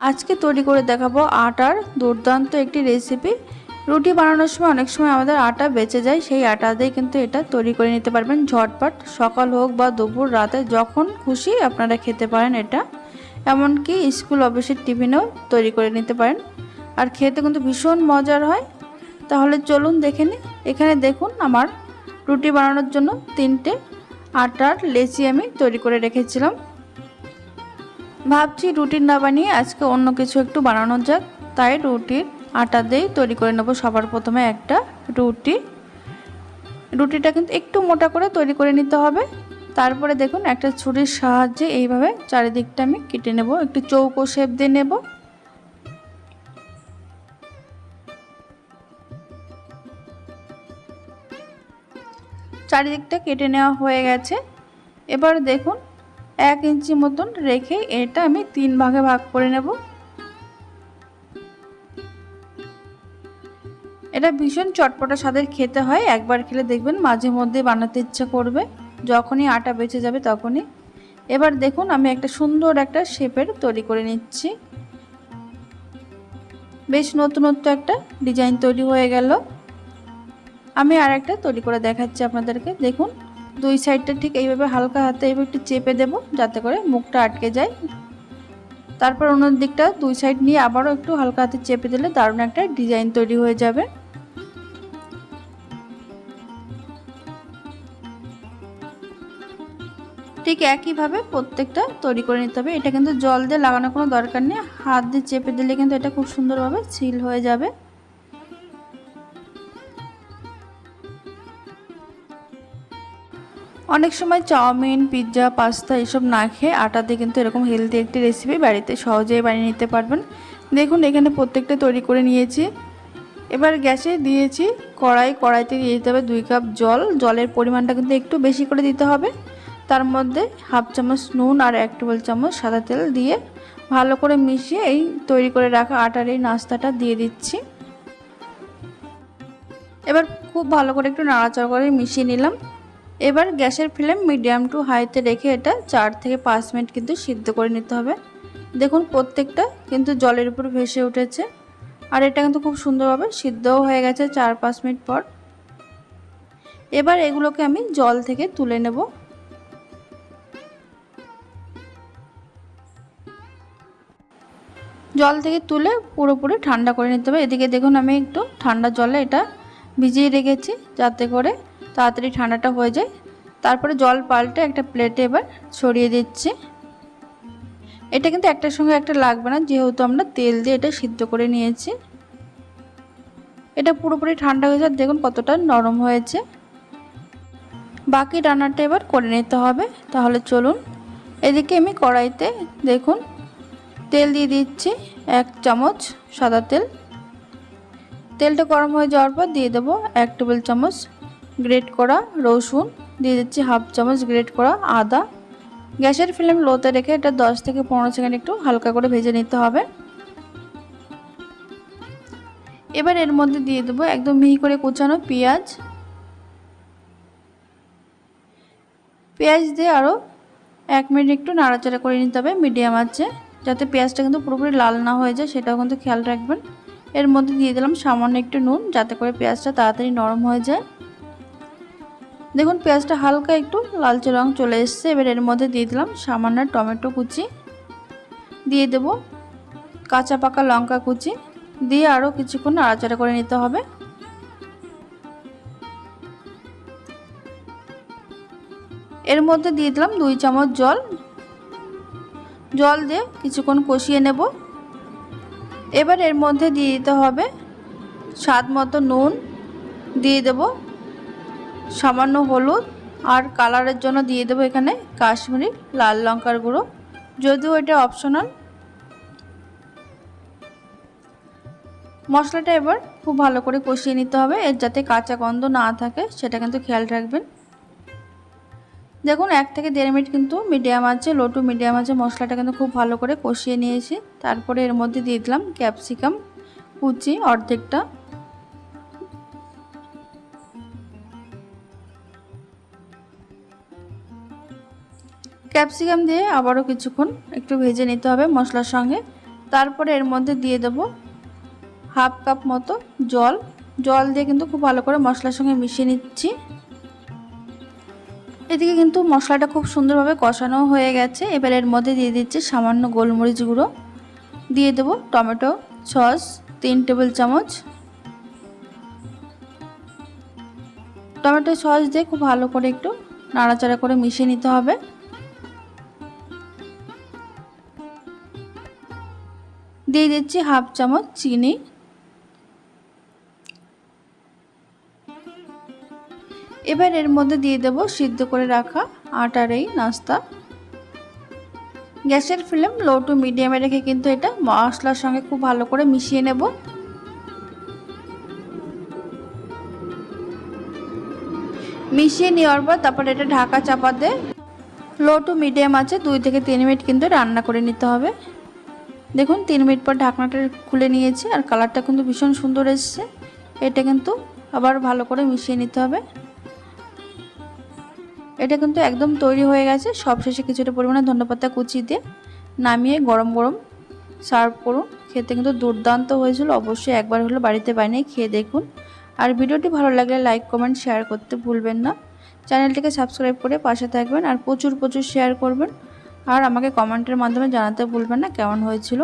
আজকে তৈরি করে দেখাবো আটার দুর্দান্ত একটি রেসিপি রুটি বানানোর সময় অনেক সময় আমাদের আটা বেঁচে যায়, সেই আটা দিয়ে কিন্তু এটা তৈরি করে নিতে পারবেন। ঝটপট, সকাল হোক বা দুপুর, রাতে যখন খুশি আপনারা খেতে পারেন এটা। এমনকি স্কুল অফিসের টিফিনেও তৈরি করে নিতে পারেন। আর খেতে কিন্তু ভীষণ মজার হয়। তাহলে চলুন দেখে নিই। এখানে দেখুন আমার রুটি বানানোর জন্য তিনটে আটার লেচি আমি তৈরি করে রেখেছিলাম। ভাবছি রুটি না বানিয়ে আজকে অন্য কিছু একটু বানানো যাক। তাই রুটির আটা দিয়েই তৈরি করে নেব। সবার প্রথমে একটা রুটি। রুটিটা কিন্তু একটু মোটা করে তৈরি করে নিতে হবে। তারপরে দেখুন, একটা ছুরির সাহায্যে এইভাবে চারিদিকটা আমি কেটে নেব। একটু চৌকো শেপ দিয়ে নেব। চারিদিকটা কেটে নেওয়া হয়ে গেছে। এবার দেখুন এক ইঞ্চি মতন রেখে এটা আমি তিন ভাগে ভাগ করে নেব। এটা ভীষণ চটপটা স্বাদের খেতে হয়, একবার খেলে দেখবেন মাঝে মধ্যে বানাতে ইচ্ছা করবে, যখনই আটা বেঁচে যাবে তখনই। এবার দেখুন আমি একটা সুন্দর একটা শেপের তৈরি করে নিচ্ছি। বেশ নতুনত্ব একটা ডিজাইন তৈরি হয়ে গেল। আমি আর একটা তৈরি করে দেখাচ্ছি আপনাদেরকে, দেখুন। দুই সাইডটা ঠিক এইভাবে হালকা হাতে এইভাবে একটু চেপে দেব, যাতে করে মুখটা আটকে যায়। তারপর অন্য দিকটা দুই সাইড নিয়ে আবারও একটু হালকা হাতে চেপে দিলে দারুণ একটা ডিজাইন তৈরি হয়ে যাবে। ঠিক একইভাবে প্রত্যেকটা তৈরি করে নিতে হবে। এটা কিন্তু জল দিয়ে লাগানোর কোনো দরকার নেই। হাত দিয়ে চেপে দিলে কিন্তু এটা খুব সুন্দরভাবে সিল হয়ে যাবে। অনেক সময় চাউমিন, পিৎজা, পাস্তা এসব না খেয়ে আটা দিয়ে কিন্তু এরকম হেলদি একটি রেসিপি বাড়িতে সহজেই বানিয়ে নিতে পারবেন। দেখুন, এখানে প্রত্যেকটা তৈরি করে নিয়েছি। এবার গ্যাসে দিয়েছি কড়াই, কড়াইতে দিয়ে দিতে হবে দুই কাপ জল। জলের পরিমাণটা কিন্তু একটু বেশি করে দিতে হবে। তার মধ্যে হাফ চামচ নুন আর এক টেবিল চামচ সাদা তেল দিয়ে ভালো করে মিশিয়ে এই তৈরি করে রাখা আটার এই নাস্তাটা দিয়ে দিচ্ছি। এবার খুব ভালো করে একটু নাড়াচাড়া করে মিশিয়ে নিলাম। এবার গ্যাসের ফ্লেম মিডিয়াম টু হাইতে রেখে এটা চার থেকে পাঁচ মিনিট কিন্তু সিদ্ধ করে নিতে হবে। দেখুন প্রত্যেকটা কিন্তু জলের উপর ভেসে উঠেছে। আর এটা কিন্তু খুব সুন্দরভাবে সিদ্ধও হয়ে গেছে চার পাঁচ মিনিট পর। এবার এগুলোকে আমি জল থেকে তুলে নেব। জল থেকে তুলে পুরোপুরি ঠান্ডা করে নিতে হবে। এদিকে দেখুন আমি একটু ঠান্ডা জলে এটা ভিজিয়ে রেখেছি যাতে করে তাড়াতাড়ি ঠান্ডাটা হয়ে যায়। তারপরে জল পাল্টে একটা প্লেটে এবার ছড়িয়ে দিচ্ছি। এটা কিন্তু একটার সঙ্গে একটা লাগবে না, যেহেতু আমরা তেল দিয়ে এটা সিদ্ধ করে নিয়েছি। এটা পুরোপুরি ঠান্ডা হয়ে যায় দেখুন কতটা নরম হয়েছে। বাকি রান্নাটা এবার করে নিতে হবে। তাহলে চলুন, এদিকে আমি কড়াইতে দেখুন তেল দিয়ে দিচ্ছি এক চামচ সাদা তেল। তেলটা গরম হয়ে যাওয়ার পর দিয়ে দেবো এক টেবিল চামচ গ্রেট করা রসুন, দিয়ে দিচ্ছি হাফ চামচ গ্রেট করা আদা। গ্যাসের ফ্লেম লোতে রেখে এটা দশ থেকে পনেরো সেকেন্ড একটু হালকা করে ভেজে নিতে হবে। এবার এর মধ্যে দিয়ে দেবো একদম মিহি করে কুচানো পেঁয়াজ। পেঁয়াজ দিয়ে আরও এক মিনিট একটু নাড়াচাড়া করে নিতে হবে মিডিয়াম আছে যাতে পেঁয়াজটা কিন্তু পুরোপুরি লাল না হয়ে যায়, সেটাও কিন্তু খেয়াল রাখবেন। এর মধ্যে দিয়ে দিলাম সামান্য একটু নুন, যাতে করে পেঁয়াজটা তাড়াতাড়ি নরম হয়ে যায়। দেখুন, পেঁয়াজটা হালকা একটু লালচে রং চলে এসছে। এবার এর মধ্যে দিয়ে দিলাম সামান্য টমেটো কুচি। দিয়ে দেব কাঁচা পাকা লঙ্কা কুচি। দিয়ে আরও কিছুক্ষণ নাড়াচাড়া করে নিতে হবে। এর মধ্যে দিয়ে দিলাম দুই চামচ জল। জল দিয়ে কিছুক্ষণ কষিয়ে নেব। এবার এর মধ্যে দিয়ে দিতে হবে স্বাদ মতো নুন। দিয়ে দেব সামান্য হলুদ আর কালারের জন্য দিয়ে দেবো এখানে কাশ্মীরি লাল লঙ্কার গুঁড়ো। যদিও এটা অপশনাল মশলাটা এবার খুব ভালো করে কষিয়ে নিতে হবে, এর যাতে কাঁচা গন্ধ না থাকে, সেটা কিন্তু খেয়াল রাখবেন। দেখুন, এক থেকে দেড় মিনিট কিন্তু মিডিয়াম আছে লো টু মিডিয়াম আছে মশলাটা কিন্তু খুব ভালো করে কষিয়ে নিয়েছি। তারপরে এর মধ্যে দিয়ে দিলাম ক্যাপসিকাম কুচি, অর্ধেকটা। ক্যাপসিকাম দিয়ে আবারও কিছুক্ষণ একটু ভেজে নিতে হবে মশলার সঙ্গে। তারপরে এর মধ্যে দিয়ে দেবো হাফ কাপ মতো জল। জল দিয়ে কিন্তু খুব ভালো করে মশলার সঙ্গে মিশিয়ে নিচ্ছি। এদিকে কিন্তু মশলাটা খুব সুন্দরভাবে কষানো হয়ে গেছে। এবার এর মধ্যে দিয়ে দিচ্ছি সামান্য গোলমরিচ গুঁড়ো। দিয়ে দেবো টমেটো সস, তিন টেবিল চামচ। টমেটো সস দিয়ে খুব ভালো করে একটু নাড়াচাড়া করে মিশিয়ে নিতে হবে। দিয়ে দিচ্ছি হাফ চামচ চিনি। এবার এর মধ্যে দিয়ে দেব সিদ্ধ করে রাখা আটার এই নাস্তা। গ্যাসের ফ্লেম লো টু মিডিয়ামে রেখে কিন্তু এটা মশলার সঙ্গে খুব ভালো করে মিশিয়ে নেব। মিশিয়ে নেওয়ার পর তারপর এটা ঢাকা চাপা দিয়ে লো টু মিডিয়াম আছে, দুই থেকে তিন মিনিট কিন্তু রান্না করে নিতে হবে। দেখুন, তিন মিনিট পর ঢাকনাটা খুলে নিয়েছি আর কালারটা কিন্তু ভীষণ সুন্দর এসছে। এটা কিন্তু আবার ভালো করে মিশিয়ে নিতে হবে। এটা কিন্তু একদম তৈরি হয়ে গেছে। সবশেষে কিছুটা পরিমাণে ধন্যপাতা কুচি দিয়ে নামিয়ে গরম গরম সার্ভ করুন। খেতে কিন্তু দুর্দান্ত হয়েছিল। অবশ্যই একবার হলো বাড়িতে বানিয়ে খেয়ে দেখুন। আর ভিডিওটি ভালো লাগলে লাইক, কমেন্ট, শেয়ার করতে ভুলবেন না। চ্যানেলটিকে সাবস্ক্রাইব করে পাশে থাকবেন আর প্রচুর প্রচুর শেয়ার করবেন। আর আমাকে কমেন্টের মাধ্যমে জানাতে ভুলবেন না কেমন হয়েছিল?